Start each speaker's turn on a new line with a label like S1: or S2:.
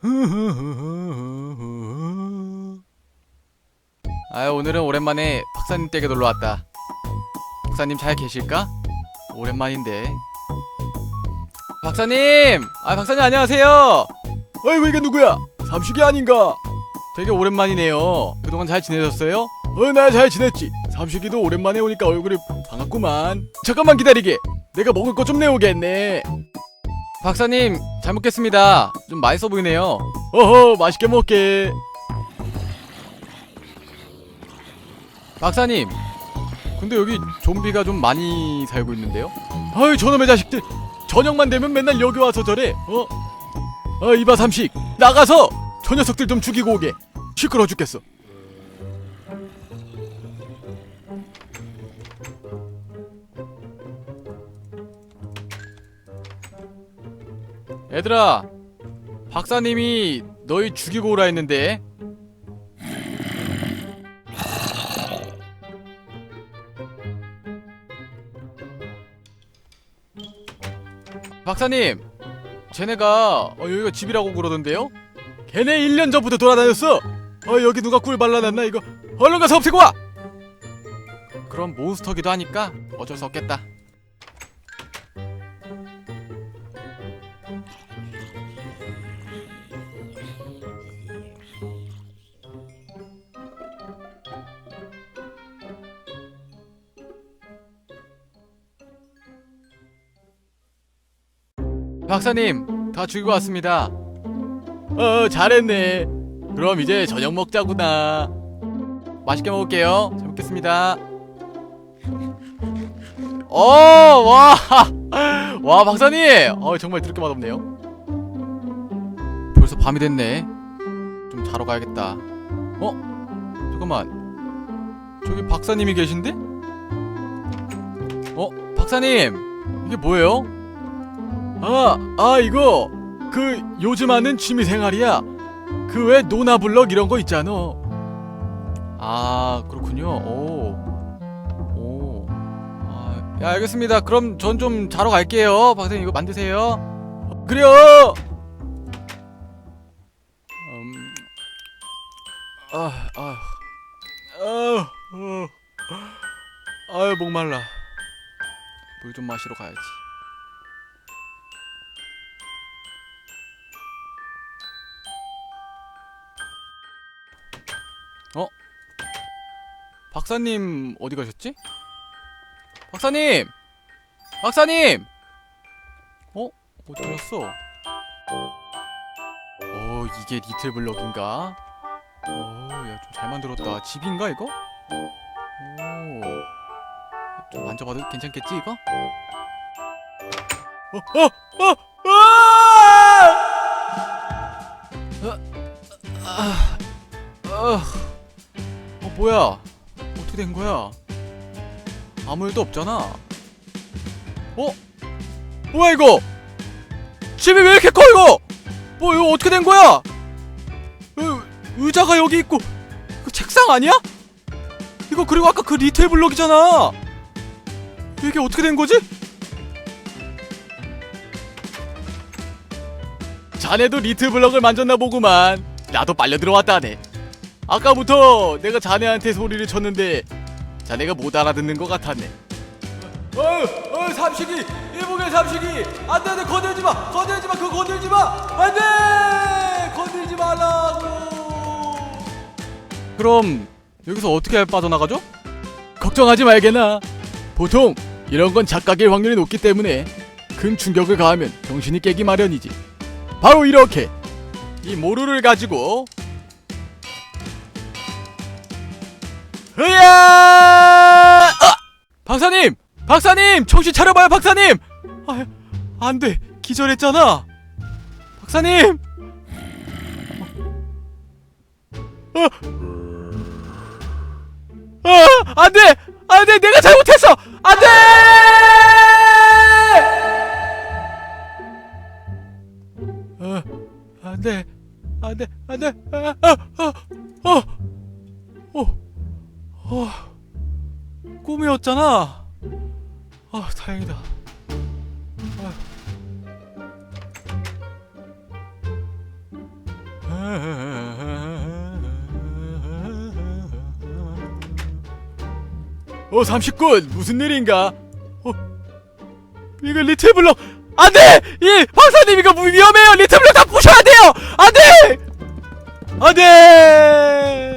S1: 아 오늘은 오랜만에 박사님 댁에 놀러 왔다. 박사님 잘 계실까? 오랜만인데. 박사님! 아 박사님 안녕하세요.
S2: 아이고 이게 누구야? 삼식이 아닌가?
S1: 되게 오랜만이네요. 그동안 잘 지내셨어요?
S2: 어 나 잘 지냈지. 삼식이도 오랜만에 오니까 얼굴이 반갑구만. 잠깐만 기다리게. 내가 먹을 거 좀 내오겠네.
S1: 박사님 잘 먹겠습니다. 좀 맛있어 보이네요.
S2: 어허 맛있게 먹게.
S1: 박사님. 근데 여기 좀비가 좀 많이 살고 있는데요?
S2: 아이 저놈의 자식들. 저녁만 되면 맨날 여기 와서 저래. 어? 어 이봐 삼식 나가서 저 녀석들 좀 죽이고 오게. 시끄러 죽겠어.
S1: 얘들아. 박사님이 너희 죽이고 오라 했는데. 박사님, 쟤네가 어, 여기가 집이라고 그러던데요?
S2: 걔네 1년 전부터 돌아다녔어. 어 여기 누가 꿀 발라놨나 이거. 얼른 가서 없애고 와.
S1: 그럼 몬스터기도 하니까 어쩔 수 없겠다. 박사님, 다 죽이고 왔습니다.
S2: 어 잘했네. 그럼 이제 저녁 먹자구나.
S1: 맛있게 먹을게요. 잘 먹겠습니다. 어, 와, 와, 박사님! 어, 정말 드럽게 맛없네요. 벌써 밤이 됐네. 좀 자러 가야겠다. 어? 잠깐만. 저기 박사님이 계신데? 어? 박사님! 이게 뭐예요?
S2: 아, 아 이거 그 요즘 하는 취미 생활이야. 그 왜 노나블럭 이런 거 있잖아.
S1: 아, 그렇군요. 오. 오. 아, 야, 알겠습니다. 그럼 전 좀 자러 갈게요. 박사님 이거 만드세요.
S2: 그래요.
S1: 음,
S2: 아, 아, 아, 어. 아유 목말라.
S1: 물 좀 마시러 가야지. 박사님 어디 가셨지? 박사님! 박사님! 어? 어디 가셨어? 어, 이게 리틀 블럭인가? 어, 야, 좀 잘 만들었다. 집인가, 이거? 오. 좀 만져봐도 괜찮겠지 이거?
S2: 어, 어, 어!
S1: 아, 어, 어 뭐야? 된 거야? 아무 일도 없잖아. 어? 뭐야 이거? 집이 왜 이렇게 커 이거? 뭐 이거 어떻게 된 거야? 의, 의자가 여기 있고 그 책상 아니야? 이거 그리고 아까 그 리틀 블럭이잖아. 이게 어떻게 된 거지?
S2: 자네도 리틀 블럭을 만졌나 보구만. 나도 빨려 들어왔다네. 아까부터 내가 자네한테 소리를 쳤는데 자네가 못 알아듣는 것 같았네. 어, 어, 삼식이, 일복의 삼식이, 안돼, 안돼, 건들지 마, 건들지 마, 그거 건들지 마, 안돼, 건들지 말라고.
S1: 그럼 여기서 어떻게 빠져나가죠?
S2: 걱정하지 말게나. 보통 이런 건 착각일 확률이 높기 때문에 큰 충격을 가하면 정신이 깨기 마련이지. 바로 이렇게 이 모루를 가지고 으야! 아! 박사님! 박사님! 정신 차려봐요, 박사님! 아, 안 돼. 기절했잖아. 박사님! 어. 아, 안 돼! 안 돼! 내가 잘못했어! 안 돼! 어, 안 돼. 안 돼. 안 돼. 아, 아, 아, 어. 어. 어, 꿈이었잖아. 아, 다행이다. 아. 어, 삼십군 무슨 일인가? 어, 이거 리트블럭 안 돼! 예, 박사님 이거 위험해요. 리트블럭 다 부셔야 돼요. 안 돼! 안 돼!